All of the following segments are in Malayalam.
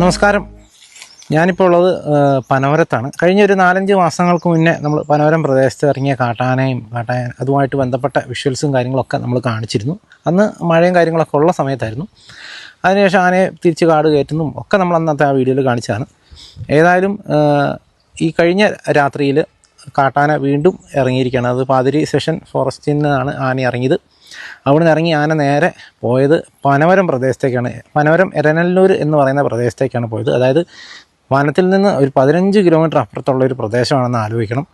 നമസ്കാരം. ഞാനിപ്പോൾ ഉള്ളത് പനോരത്താണ് കഴിഞ്ഞ ഒരു നാലഞ്ച് മാസങ്ങൾക്ക് മുന്നേ നമ്മൾ പനോരം പ്രദേശത്ത് ഇറങ്ങിയ കാട്ടാനയും കാട്ടാന അതുമായിട്ട് ബന്ധപ്പെട്ട വിഷ്വൽസും കാര്യങ്ങളൊക്കെ നമ്മൾ കാണിച്ചിരുന്നു. അന്ന് മഴയും കാര്യങ്ങളൊക്കെ ഉള്ള സമയത്തായിരുന്നു. അതിനുശേഷം ആനയെ തിരിച്ച് കാട് കയറ്റുന്നതും ഒക്കെ നമ്മൾ അന്നത്തെ ആ വീഡിയോയിൽ കാണിച്ചതാണ്. ഏതായാലും ഈ കഴിഞ്ഞ രാത്രിയിൽ കാട്ടാന വീണ്ടും ഇറങ്ങിയിരിക്കുകയാണ്. അത് പാതിരി സെഷൻ ഫോറസ്റ്റിൽ നിന്നാണ് ആന ഇറങ്ങിയത്. അവിടെ നിന്ന് ഇറങ്ങി ആന നേരെ പോയത് പനവരം പ്രദേശത്തേക്കാണ്. പനവരം എരനല്ലൂർ എന്ന് പറയുന്ന പ്രദേശത്തേക്കാണ് പോയത്. അതായത് വനത്തിൽ നിന്ന് ഒരു പതിനഞ്ച് കിലോമീറ്റർ അപ്പുറത്തുള്ള ഒരു പ്രദേശമാണെന്ന് ആലോചിക്കണം.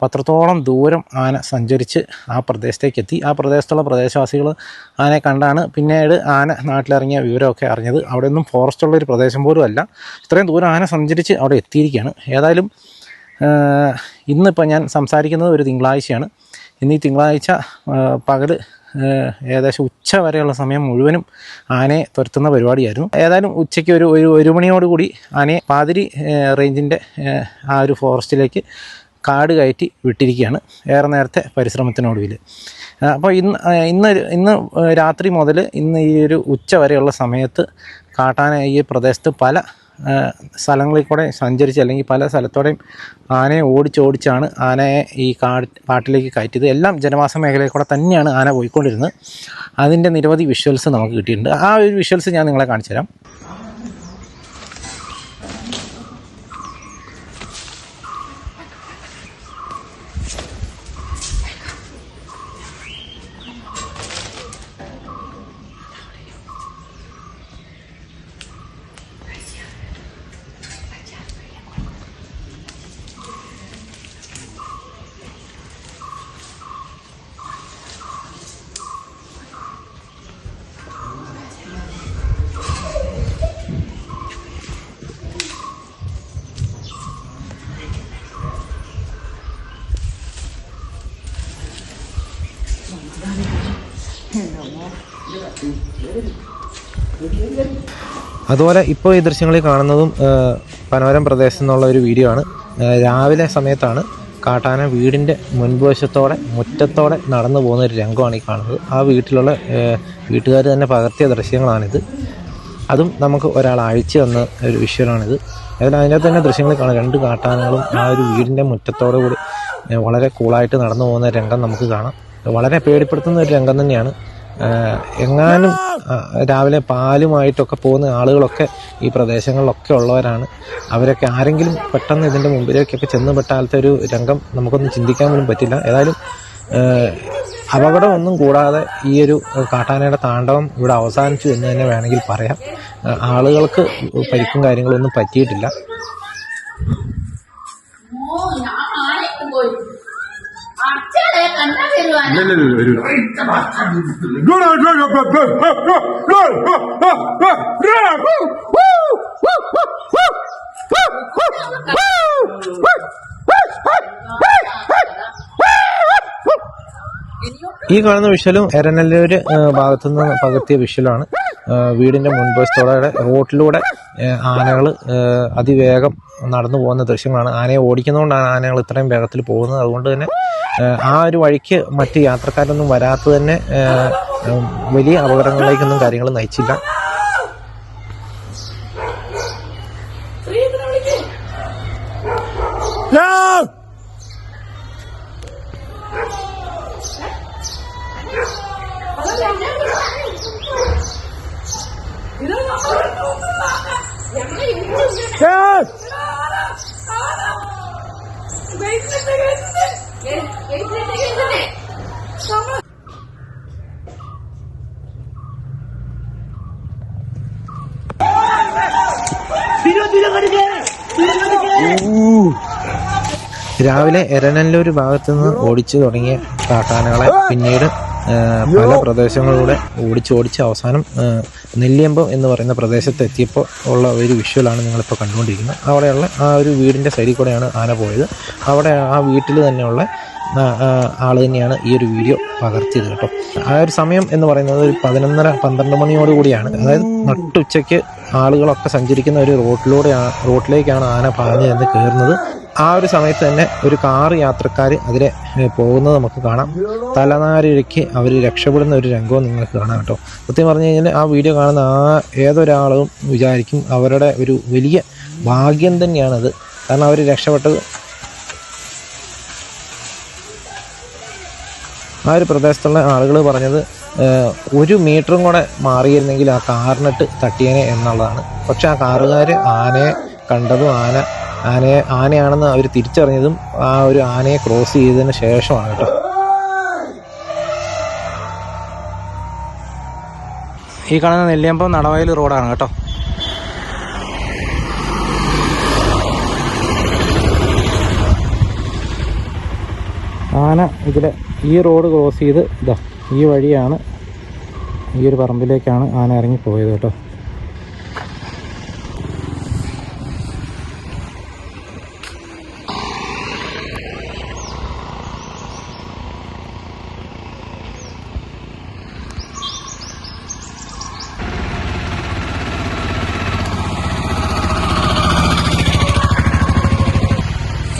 അപ്പോൾ അത്രത്തോളം ദൂരം ആന സഞ്ചരിച്ച് ആ പ്രദേശത്തേക്ക് എത്തി ആ പ്രദേശത്തുള്ള പ്രദേശവാസികൾ ആനയെ കണ്ടാണ്. പിന്നീട് ആന നാട്ടിലിറങ്ങിയ വിവരമൊക്കെ അറിഞ്ഞത്. അവിടെ ഒന്നും ഫോറസ്റ്റ് ഉള്ള ഒരു പ്രദേശം പോലും അല്ല. ഇത്രയും ദൂരം ആന സഞ്ചരിച്ച് അവിടെ എത്തിയിരിക്കുകയാണ്. ഏതായാലും ഇന്നിപ്പോൾ ഞാൻ സംസാരിക്കുന്നത് ഒരു തിങ്കളാഴ്ചയാണ്. ഇന്ന് ഈ തിങ്കളാഴ്ച പകൽ ഏകദേശം ഉച്ച വരെയുള്ള സമയം മുഴുവനും ആനയെ തുരത്തുന്ന പരിപാടിയായിരുന്നു. ഏതായാലും ഉച്ചയ്ക്ക് ഒരു ഒരു ഒരു മണിയോടുകൂടി ആനയെ പാതിരി റേഞ്ചിന്റെ ആ ഒരു ഫോറസ്റ്റിലേക്ക് കാട് കയറ്റി വിട്ടിരിക്കുകയാണ് ഏറെ നേരത്തെ പരിശ്രമത്തിനൊടുവിൽ അപ്പോൾ ഇന്ന് ഇന്ന് ഇന്ന് രാത്രി മുതൽ ഇന്ന് ഈ ഒരു ഉച്ച വരെയുള്ള സമയത്ത് കാട്ടാന ഈ പ്രദേശത്ത് പല സ്ഥലങ്ങളിൽ കൂടെ സഞ്ചരിച്ച് അല്ലെങ്കിൽ പല സ്ഥലത്തോടെയും ആനയെ ഓടിച്ചോടിച്ചാണ് ആനയെ ഈ കാട് കാട്ടിലേക്ക് കയറ്റിയത്. എല്ലാം ജനവാസ മേഖലയിൽ കൂടെ തന്നെയാണ് ആന പോയിക്കൊണ്ടിരുന്നത്. അതിന്റെ നിരവധി വിഷ്വൽസ് നമുക്ക് കിട്ടിയിട്ടുണ്ട്. ആ ഒരു വിഷ്വൽസ് ഞാൻ നിങ്ങളെ കാണിച്ചു തരാം അതുപോലെ ഇപ്പോൾ ഈ ദൃശ്യങ്ങളിൽ കാണുന്നതും പനോരം പ്രദേശത്തു നിന്നുള്ള ഒരു വീഡിയോ ആണ്. രാവിലെ സമയത്താണ് കാട്ടാന വീടിന്റെ മുൻവശത്തോടെ മുറ്റത്തോടെ നടന്നു പോകുന്ന ഒരു രംഗമാണ് ഈ കാണുന്നത്. ആ വീട്ടിലുള്ള വീട്ടുകാർ തന്നെ പകർത്തിയ ദൃശ്യങ്ങളാണിത്. അതും നമുക്ക് ഒരാൾ അഴിച്ചു തന്ന ഒരു വിഷ്വലാണിത്. അതിൽ അതിനകത്ത് തന്നെ ദൃശ്യങ്ങൾ കാണാം. രണ്ട് കാട്ടാനകളും ആ ഒരു വീടിന്റെ മുറ്റത്തോടു കൂടി വളരെ കൂളായിട്ട് നടന്നു പോകുന്ന രംഗം നമുക്ക് കാണാം. വളരെ പേടിപ്പെടുത്തുന്ന ഒരു രംഗം തന്നെയാണ്. എങ്ങാനും രാവിലെ പാലുമായിട്ടൊക്കെ പോകുന്ന ആളുകളൊക്കെ ഈ പ്രദേശങ്ങളിലൊക്കെ ഉള്ളവരാണ്. അവരൊക്കെ ആരെങ്കിലും പെട്ടെന്ന് ഇതിന്റെ മുമ്പിലേക്കൊക്കെ ചെന്ന് പെട്ടാലത്തെ ഒരു രംഗം നമുക്കൊന്നും ചിന്തിക്കാൻ പോലും പറ്റില്ല. ഏതായാലും അപകടമൊന്നും കൂടാതെ ഈ ഒരു കാട്ടാനയുടെ താണ്ഡവം ഇവിടെ അവസാനിച്ചു എന്ന് തന്നെ വേണമെങ്കിൽ പറയാം. ആളുകൾക്ക് പരിക്കും കാര്യങ്ങളൊന്നും പറ്റിയിട്ടില്ല ഓ ഞാൻ ആനയ്ക്ക് പോയി അച്ഛനെ കണ്ടാ തരുവാനാ ഈ കാണുന്ന വിഷലും എരനല്ലൂര് ഭാഗത്തു നിന്ന് പകർത്തിയ വിഷലാണ് വീടിന്റെ മുൻവശത്തോടെ റോട്ടിലൂടെ ആനകൾ അതിവേഗം നടന്നു പോകുന്ന ദൃശ്യങ്ങളാണ് ആനയെ ഓടിക്കുന്നതുകൊണ്ടാണ് ആനകൾ ഇത്രയും വേഗത്തിൽ പോകുന്നത് അതുകൊണ്ട് തന്നെ ആ, ഒരു വഴിക്ക് മറ്റ് യാത്രക്കാരൊന്നും വരാത്തത് തന്നെ വലിയ അപകടങ്ങളിലേക്കൊന്നും കാര്യങ്ങൾ നയിച്ചില്ല. രാവിലെ എരനല്ലൂർ ഭാഗത്തുനിന്ന് ഓടിച്ചു തുടങ്ങിയ കാട്ടാനകളെ പിന്നീട് പല പ്രദേശങ്ങളിലൂടെ ഓടിച്ചോടിച്ച് ഓടിച്ച് അവസാനം നെല്ലിയമ്പം എന്ന് പറയുന്ന പ്രദേശത്ത് എത്തിയപ്പോൾ ഉള്ള ഒരു വിഷ്വലാണ് നിങ്ങളിപ്പോൾ കണ്ടുകൊണ്ടിരിക്കുന്നത്. അവിടെയുള്ള ആ ഒരു വീടിന്റെ സൈഡിൽ കൂടെയാണ് ആന പോയത്. അവിടെ ആ വീട്ടിൽ തന്നെയുള്ള ആൾ തന്നെയാണ് ഈ ഒരു വീഡിയോ പകർത്തിയത് കേട്ടോ. ആ ഒരു സമയം എന്ന് പറയുന്നത് ഒരു പതിനൊന്നര പന്ത്രണ്ട് മണിയോട് കൂടിയാണ്. അതായത് നട്ടുച്ചയ്ക്ക് ആളുകളൊക്കെ സഞ്ചരിക്കുന്ന ഒരു റോഡിലൂടെ റോഡിലേക്കാണ് ആന പാഞ്ഞ് ചെന്ന് കയറുന്നത്. ആ ഒരു സമയത്ത് തന്നെ ഒരു കാർ യാത്രക്കാർ അതിലെ പോകുന്നത് നമുക്ക് കാണാം. തലനാരിഴയ്ക്ക് അവർ രക്ഷപ്പെടുന്ന ഒരു രംഗവും നിങ്ങൾക്ക് കാണാം കേട്ടോ. സത്യം പറഞ്ഞു കഴിഞ്ഞാൽ ആ വീഡിയോ കാണുന്ന ആ ഏതൊരാളും വിചാരിക്കും അവരുടെ ഒരു വലിയ ഭാഗ്യം തന്നെയാണത്. കാരണം അവർ രക്ഷപ്പെട്ടത് ആ ഒരു പ്രദേശത്തുള്ള ആളുകൾ പറഞ്ഞത് ഒരു മീറ്ററും കൂടെ മാറിയിരുന്നെങ്കിൽ ആ കാറിനിട്ട് തട്ടിയേനെ എന്നുള്ളതാണ്. പക്ഷെ ആ കാറുകാർ ആനയെ കണ്ടതും ആന ആനയെ ആനയാണെന്ന് അവർ തിരിച്ചറിഞ്ഞതും ആ ഒരു ആനയെ ക്രോസ് ചെയ്തതിന് ശേഷമാണ് കേട്ടോ. ഈ കാണുന്ന നെല്ലിയമ്പം നടവയൽ റോഡാണ് കേട്ടോ. ആന ഇതിലെ ഈ റോഡ് ക്രോസ് ചെയ്ത് ഇതാ ഈ വഴിയാണ് ഈ ഒരു പറമ്പിലേക്കാണ് ആന ഇറങ്ങി പോയത് കേട്ടോ.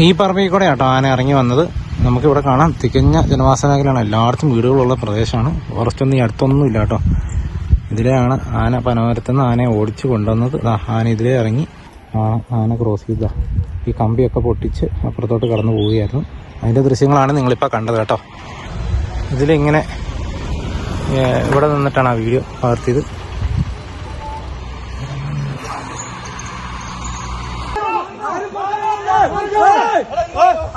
ഈ പറമ്പിൽ കൂടെ കേട്ടോ ആന ഇറങ്ങി വന്നത്. നമുക്കിവിടെ കാണാം. തികഞ്ഞ ജനവാസ മേഖലയാണ്. എല്ലായിടത്തും വീടുകളുള്ള പ്രദേശമാണ്. ഫോറസ്റ്റ് ഒന്നും ഈ അടുത്തൊന്നും ഇല്ല കേട്ടോ. ഇതിലെയാണ് ആന പനമരത്തുനിന്ന് ആനയെ ഓടിച്ചു കൊണ്ടുവന്നത്. ആന ഇതിലേ ഇറങ്ങി. ആ ആന ക്രോസ് ചെയ്ത ഈ കമ്പിയൊക്കെ പൊട്ടിച്ച് അപ്പുറത്തോട്ട് കടന്നു പോവുകയായിരുന്നു. അതിന്റെ ദൃശ്യങ്ങളാണ് നിങ്ങളിപ്പോൾ കണ്ടത് കേട്ടോ. ഇതിലിങ്ങനെ ഇവിടെ നിന്നിട്ടാണ് ആ വീഡിയോ പകർത്തിയത്.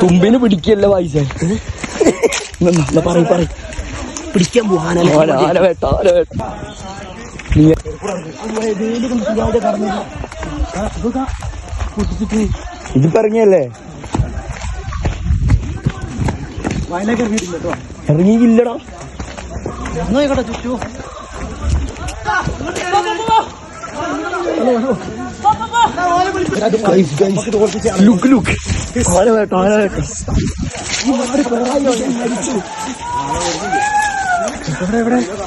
തുമ്പിന് പിടിക്കല്ല പൈസ? പറയും പറയും. പിടിക്കാൻ പോവാനല്ല ഇറങ്ങിയില്ലടാ വേട്ട ആന വേട്ട ഇതിപ്പോ ഇറങ്ങിയല്ലേ? ഇറങ്ങിയില്ലടാ. ലുക്ക് ലുക്ക് ആന വേട്ട ആന വേട്ട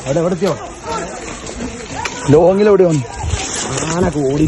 അവിടെ എവിടെ എത്തിയോ ലോങ്ങിലെവിടെ വന്നു ആന കോടി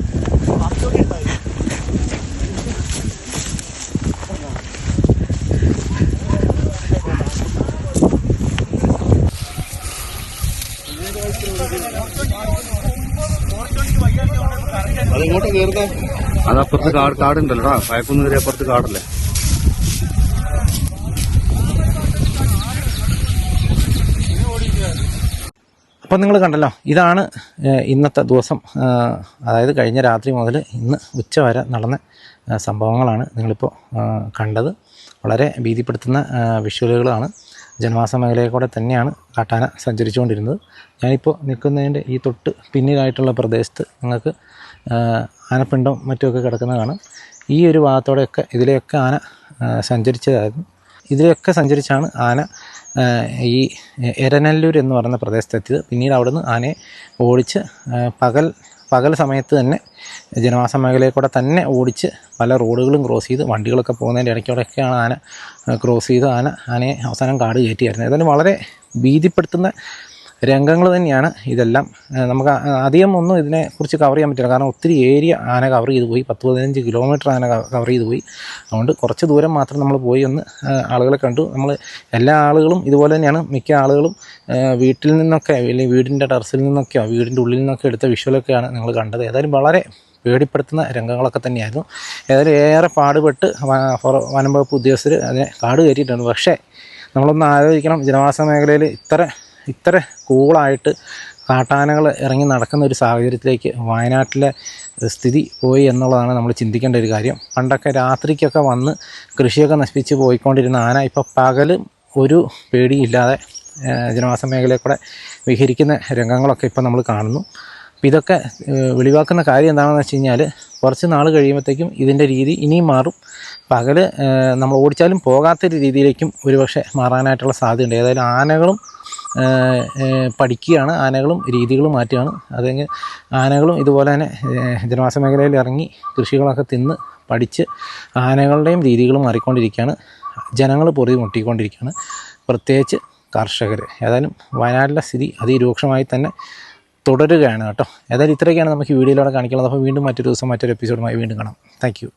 അതെങ്ങോട്ടാ കയറുന്നത് അതപ്പുറത്ത് കാട് കാടുണ്ടല്ലോടാ പയക്കുന്ന് കയറി അപ്പുറത്ത് കാടല്ലേ? അപ്പം നിങ്ങൾ കണ്ടല്ലോ. ഇതാണ് ഇന്നത്തെ ദിവസം അതായത് കഴിഞ്ഞ രാത്രി മുതൽ ഇന്ന് ഉച്ച വരെ നടന്ന സംഭവങ്ങളാണ് നിങ്ങളിപ്പോൾ കണ്ടത്. വളരെ ഭീതിപ്പെടുത്തുന്ന വിഷ്വലുകളാണ് ജനവാസ മേഖലയിൽ കൂടെ തന്നെയാണ് കാട്ടാന സഞ്ചരിച്ചുകൊണ്ടിരുന്നത്. ഞാനിപ്പോൾ നിൽക്കുന്നതിന്റെ ഈ തൊട്ട് പിന്നിലായിട്ടുള്ള പ്രദേശത്ത് നിങ്ങൾക്ക് ആനപ്പിണ്ടം മറ്റുമൊക്കെ കിടക്കുന്നത് ഈ ഒരു ഭാഗത്തോടെയൊക്കെ ഇതിലെയൊക്കെ ആന സഞ്ചരിച്ചതായിരുന്നു. ഇതിലെയൊക്കെ സഞ്ചരിച്ചാണ് ആന ഈ എരനല്ലൂർ എന്ന് പറയുന്ന പ്രദേശത്തെത്തിയത്. പിന്നീട് അവിടുന്ന് ആനയെ ഓടിച്ച് പകൽ പകൽ സമയത്ത് തന്നെ ജനവാസ മേഖലയിൽ കൂടെ തന്നെ ഓടിച്ച് പല റോഡുകളും ക്രോസ് ചെയ്ത് വണ്ടികളൊക്കെ പോകുന്നതിന്റെ ഇടയ്ക്കൂടെയൊക്കെയാണ് ആന ക്രോസ് ചെയ്ത് ആന ആനയെ അവസാനം കാട് കയറ്റിയായിരുന്നത്. ഏതായാലും വളരെ ഭീതിപ്പെടുത്തുന്ന രംഗങ്ങൾ തന്നെയാണ് ഇതെല്ലാം. നമുക്ക് അധികം ഒന്നും ഇതിനെക്കുറിച്ച് കവർ ചെയ്യാൻ പറ്റില്ല. കാരണം ഒത്തിരി ഏരിയ ആന കവർ ചെയ്ത് പോയി. പത്ത് പതിനഞ്ച് കിലോമീറ്റർ ആന കവർ ചെയ്ത് പോയി. അതുകൊണ്ട് കുറച്ച് ദൂരം മാത്രം നമ്മൾ പോയി ഒന്ന് ആളുകളെ കണ്ടു. നമ്മൾ എല്ലാ ആളുകളും ഇതുപോലെ തന്നെയാണ്. മിക്ക ആളുകളും വീട്ടിൽ നിന്നൊക്കെ അല്ലെങ്കിൽ വീടിന്റെ ടെറസിൽ നിന്നൊക്കെയോ വീടിന്റെ ഉള്ളിൽ നിന്നൊക്കെ എടുത്ത വിഷ്വലൊക്കെയാണ് നിങ്ങൾ കണ്ടത്. ഏതായാലും വളരെ പേടിപ്പെടുത്തുന്ന രംഗങ്ങളൊക്കെ തന്നെയായിരുന്നു. ഏതായാലും ഏറെ പാടുപെട്ട് വനം വകുപ്പ് ഉദ്യോഗസ്ഥർ അതിനെ കാട് കയറ്റിയിട്ടുണ്ട്. പക്ഷേ നമ്മളൊന്ന് ആലോചിക്കണം. ജനവാസ മേഖലയിൽ ഇത്ര ഇത്ര കൂളായിട്ട് കാട്ടാനകൾ ഇറങ്ങി നടക്കുന്ന ഒരു സാഹചര്യത്തിലേക്ക് വയനാട്ടിലെ സ്ഥിതി പോയി എന്നുള്ളതാണ് നമ്മൾ ചിന്തിക്കേണ്ട ഒരു കാര്യം. പണ്ടൊക്കെ രാത്രിക്കൊക്കെ വന്ന് കൃഷിയൊക്കെ നശിപ്പിച്ച് പോയിക്കൊണ്ടിരുന്ന ആന ഇപ്പോൾ പകലും ഒരു പേടിയില്ലാതെ ജനവാസ മേഖലയിൽ കൂടെ വിഹരിക്കുന്ന രംഗങ്ങളൊക്കെ ഇപ്പോൾ നമ്മൾ കാണുന്നു. അപ്പോൾ ഇതൊക്കെ വെളിവാക്കുന്ന കാര്യം എന്താണെന്ന് വെച്ച് കഴിഞ്ഞാൽ കുറച്ച് നാൾ കഴിയുമ്പോഴത്തേക്കും ഇതിന്റെ രീതി ഇനിയും മാറും. പകൽ നമ്മൾ ഓടിച്ചാലും പോകാത്തൊരു രീതിയിലേക്കും ഒരുപക്ഷെ മാറാനായിട്ടുള്ള സാധ്യതയുണ്ട്. ഏതായാലും ആനകളും പഠിക്കുകയാണ്. ആനകളും രീതികളും മാറ്റുകയാണ്. അതെങ്കിൽ ആനകളും ഇതുപോലെ തന്നെ ജനവാസ മേഖലയിൽ ഇറങ്ങി കൃഷികളൊക്കെ തിന്ന് പഠിച്ച് ആനകളുടെയും രീതികളും മാറിക്കൊണ്ടിരിക്കുകയാണ്. ജനങ്ങൾ പൊറുതി മുട്ടിക്കൊണ്ടിരിക്കുകയാണ്. പ്രത്യേകിച്ച് കർഷകർ ഏതായാലും വയനാട്ടിലെ സ്ഥിതി അതിരൂക്ഷമായി തന്നെ തുടരുകയാണ് കേട്ടോ. ഏതായാലും ഇത്രയൊക്കെയാണ് നമുക്ക് വീഡിയോയിലൂടെ കാണിക്കുന്നത് അപ്പോൾ വീണ്ടും മറ്റൊരു ദിവസം മറ്റൊരു എപ്പിസോഡുമായി വീണ്ടും കാണാം. താങ്ക്